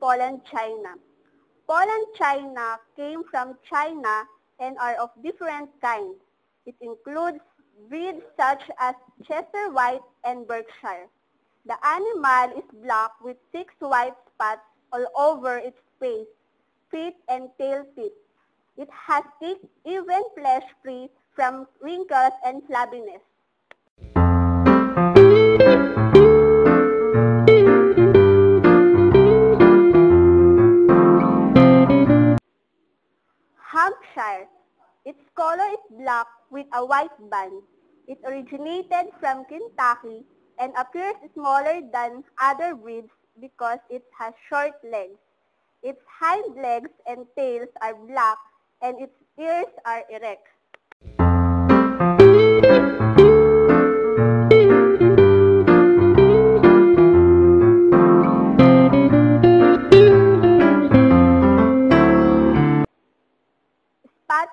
Poland China. Poland China came from China and are of different kinds. It includes breeds such as Chester White and Berkshire. The animal is black with six white spots all over its face, feet, and tail tip. It has thick, even flesh free from wrinkles and flabbiness. Color is black with a white band. It originated from Kentucky and appears smaller than other breeds because it has short legs. Its hind legs and tails are black and its ears are erect.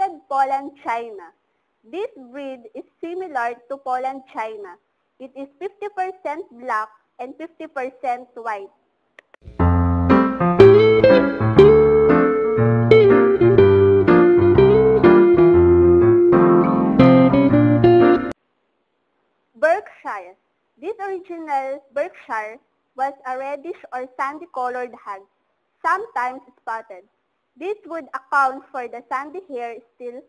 Spotted Poland China. This breed is similar to Poland China. It is 50% black and 50% white. Berkshire. This original Berkshire was a reddish or sandy-colored hag, sometimes spotted. This would account for the sandy hair still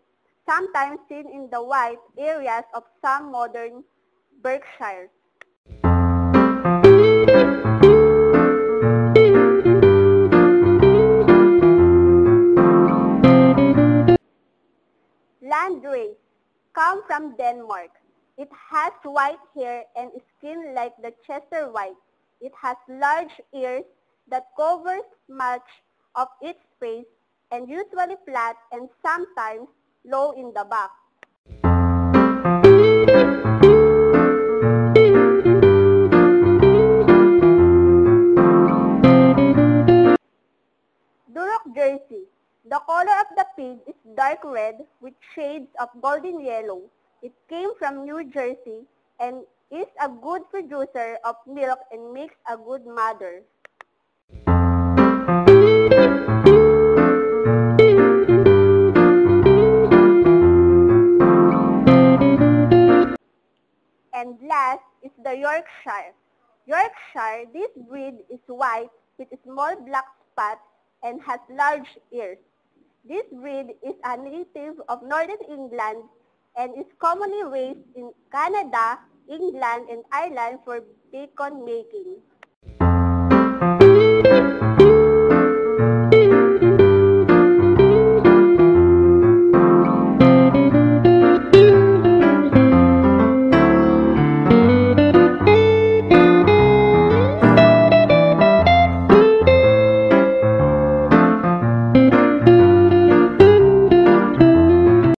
sometimes seen in the white areas of some modern Berkshires. Landrace come from Denmark. It has white hair and skin like the Chester White. It has large ears that covers much of its face and usually flat and sometimes low in the back. Duroc Jersey. The color of the pig is dark red with shades of golden yellow. It came from New Jersey and is a good producer of milk and makes a good mother. And last is the Yorkshire. Yorkshire, this breed is white with small black spots and has large ears. This breed is a native of northern England and is commonly raised in Canada, England, and Ireland for bacon making.